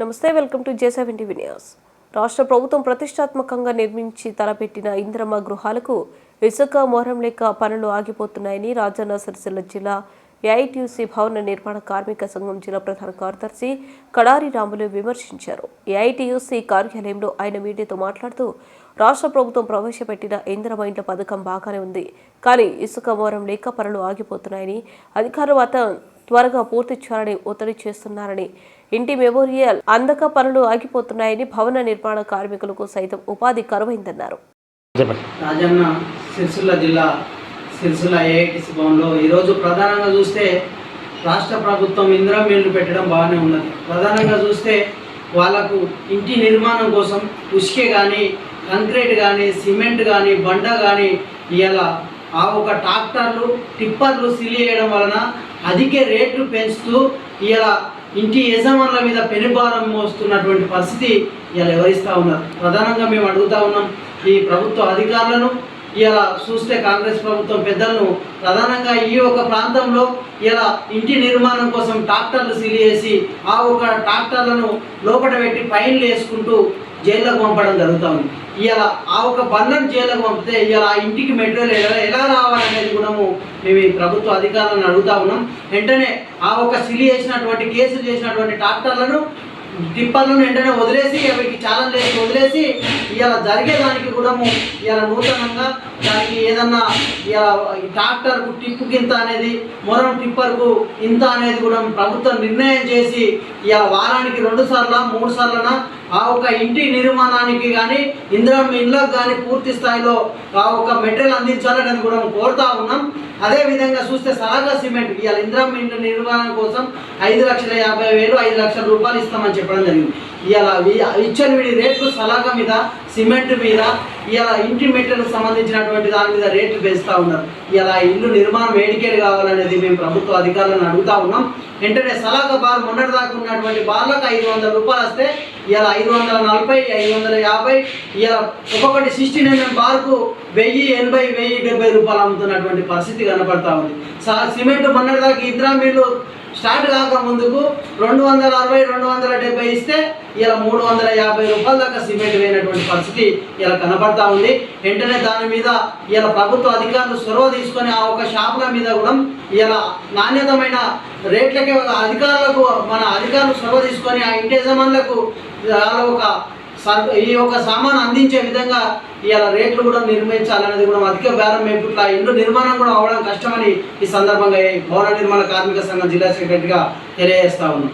నమస్తే welcome to J seven TV news. రాష్ట్ర ప్రభుత్వం ప్రతిష్టాత్మకంగా నిర్మించి తలపెట్టిన ఇంద్రమ్మ గృహాలకు ఇసుక మొహరం లేక పనులు ఆగిపోతున్నాయని రాజన్న సిరిసిల్ల జిల్లా ఏఐటీయూసీ భవన నిర్మాణ కార్మిక సంఘం జిల్లా ప్రధాన కార్యదర్శి కడారి రాములు విమర్శించారు. ఏఐటీయూసీ కార్యాలయంలో ఆయన మీడియాతో మాట్లాడుతూ రాష్ట్ర ప్రభుత్వం ప్రవేశపెట్టిన ఇంద్రమ ఇంట్ల పథకం బాగానే ఉంది కానీ ఇసుక మోరం లేక పనులు ఆగిపోతున్నాయని అధికారులు అతను త్వరగా పూర్తి చేయాలని ఒత్తిడి చేస్తున్నారని. ఇంటి మెమోరియల్ అందక పనులు ఆగిపోతున్నాయని భవన నిర్మాణ కార్మికులకు సైతం ఉపాధి కరువైందన్నారు. రాజన్న సిరిసిల్ల జిల్లా సిరిసిల్ల ఏఐటిసి భవన్లో ఈరోజు ప్రధానంగా చూస్తే రాష్ట్ర ప్రభుత్వం ఇందిరా మిల్లు పెట్టడం బాగానే ఉన్నది. ప్రధానంగా చూస్తే వాళ్ళకు ఇంటి నిర్మాణం కోసం ఉసుకే కానీ కంక్రీట్ కానీ సిమెంట్ కానీ బండ కానీ ఇలా ఆ ఒక ట్రాక్టర్లు టిప్పర్లు సిలి చేయడం వలన అధిక రేట్లు పెంచుతూ ఇలా ఇంటి యజమానుల మీద పెనుభారం మోస్తున్నటువంటి పరిస్థితి ఇలా వివరిస్తూ ఉన్నారు. ప్రధానంగా మేము అడుగుతా ఉన్నాం ఈ ప్రభుత్వ అధికారులను ఇలా చూస్తే కాంగ్రెస్ ప్రభుత్వం పెద్దలను ప్రధానంగా ఈ ఒక ప్రాంతంలో ఇలా ఇంటి నిర్మాణం కోసం ట్రాక్టర్లు సిలి చేసి ఆ ఒక ట్రాక్టర్లను లోపల పెట్టి పైన్లు వేసుకుంటూ జైల్లోకి పంపడం జరుగుతూ ఉంది ఆ ఒక బంధం జైల్లోకి పంపితే ఇవాళ ఆ ఇంటికి మెటీరియల్ ఎలా ఎలా రావాలనేది కూడా మేము ఈ ప్రభుత్వ అధికారులను అడుగుతా ఉన్నాం. వెంటనే ఆ ఒక సిలి చేసినటువంటి కేసులు చేసినటువంటి ట్రాక్టర్లను టిప్పర్లను వెంటనే వదిలేసి అవికి చాలా లేని వదిలేసి ఇలా జరిగేదానికి కూడా ఇలా నూతనంగా దానికి ఏదన్నా ఇలా ట్రాక్టర్కు టిప్పుకి ఇంత అనేది మొరం టిప్పర్కు ఇంత అనేది కూడా ప్రభుత్వం నిర్ణయం చేసి ఇలా వారానికి రెండు సార్ల మూడు సార్లన ఆ ఒక ఇంటి నిర్మాణానికి కానీ ఇందులో ఇంట్లో కానీ పూర్తి స్థాయిలో ఆ ఒక మెటీరియల్ అందించాలని కూడా కోరుతా ఉన్నాం. అదే విధంగా చూస్తే సలాగా సిమెంట్ ఇవాళ ఇంద్రం ఇంటి నిర్మాణం కోసం ఐదు లక్షల యాభై వేలు ఐదు లక్షల రూపాయలు ఇస్తామని చెప్పడం జరిగింది. ఇలా ఇచ్చారు వీడి రేట్లు సలాగా మీద సిమెంట్ మీద ఇలా ఇంటి మెటీరియల్ సంబంధించినటువంటి దాని మీద రేట్లు పెంచుతా ఉన్నారు. ఇలా ఇల్లు నిర్మాణం వేడికేలు కావాలనేది మేము ప్రభుత్వ అధికారులను అడుగుతా ఉన్నాం. వెంటనే సలాగా బార్ మొన్నటి దాకా ఉన్నటువంటి బార్లకు ఐదు వందల రూపాయలు వస్తే ఇలా ఐదు వందల నలభై ఐదు వందల యాభై ఇలా ఒక్కొక్కటి సిక్స్టీన్ ఎంఎం బార్కు వెయ్యి ఎనభై వెయ్యి డెబ్బై రూపాయలు అమ్ముతున్నటువంటి పరిస్థితి కనపడతా ఉంది. సిమెంట్ మొన్నటి దాకా ఇద్దరా మీరు స్టార్ట్ కాక ముందుకు రెండు వందల అరవై రెండు వందల డెబ్బై ఇస్తే ఇలా మూడు వందల యాభై రూపాయల దాకా సిమెంట్ వేయనటువంటి పరిస్థితి ఇలా కనపడతా ఉంది. వెంటనే దాని మీద ఇలా ప్రభుత్వ అధికారులు చొరవ తీసుకొని ఆ ఒక షాపుల మీద కూడా ఇలా నాణ్యతమైన రేట్లకే ఒక అధికారులకు మన అధికారులు చొరవ తీసుకొని ఆ ఇంటి యజమానులకు వాళ్ళ ఒక ఈ యొక్క సామాను అందించే విధంగా ఇవాళ రేట్లు కూడా నిర్మించాలనేది కూడా అధిక బేరం మేపుట్ల ఇల్లు నిర్మాణం కూడా అవ్వడం కష్టమని ఈ సందర్భంగా ఈ భవన నిర్మాణ కార్మిక సంఘం జిల్లా సెక్రటరీగా తెలియజేస్తా ఉన్నాం.